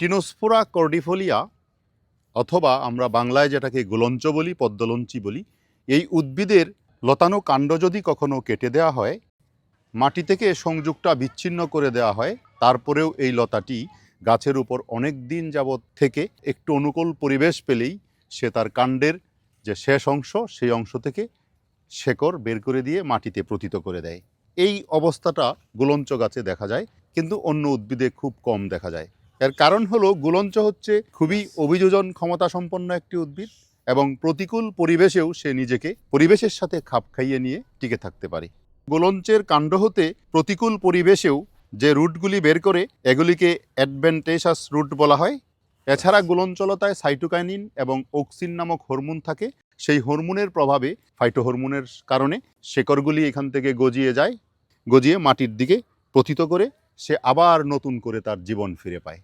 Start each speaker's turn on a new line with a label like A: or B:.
A: Tinospora cordifolia, অথবা আমরা বাংলায় যেটাকে গোলঞ্চ বলি, পদ্মলঞ্চি বলি, এই উদ্ভিদের লতানো কাণ্ড যদি কখনো কেটে দেওয়া হয়, মাটি থেকে সংযোগটা বিচ্ছিন্ন করে দেওয়া হয়, তারপরেও এই লতাটি গাছের উপর অনেক দিন যাবৎ থেকে একটু অনুকূল পরিবেশ পেলেই সে তার কাণ্ডের যে শেষ অংশ, সেই অংশ থেকে শেকড় বের করে দিয়ে মাটিতে প্রতীত করে দেয়। এই অবস্থাটা গুলঞ্চ গাছে দেখা যায়, কিন্তু অন্য উদ্ভিদে খুব কম দেখা যায়। এর কারণ হলো গুলঞ্চ হচ্ছে খুবই অভিযোজন ক্ষমতা সম্পন্ন একটি উদ্ভিদ এবং প্রতিকূল পরিবেশেও সে নিজেকে পরিবেশের সাথে খাপ খাইয়ে নিয়ে টিকে থাকতে পারে। গোলঞ্চের কাণ্ড হতে প্রতিকূল পরিবেশেও যে রুটগুলি বের করে এগুলিকে অ্যাডভেন্টেশাস রুট বলা হয়। এছাড়া গোলঞ্চলতায় সাইটোকাইনিন এবং অক্সিন নামক হরমোন থাকে। সেই হরমোনের প্রভাবে ফাইটোহরমোনের কারণে শেকড়গুলি এখান থেকে গজিয়ে যায় গজিয়ে মাটির দিকে পতিত করে সে আবার নতুন করে তার জীবন ফিরে পায়।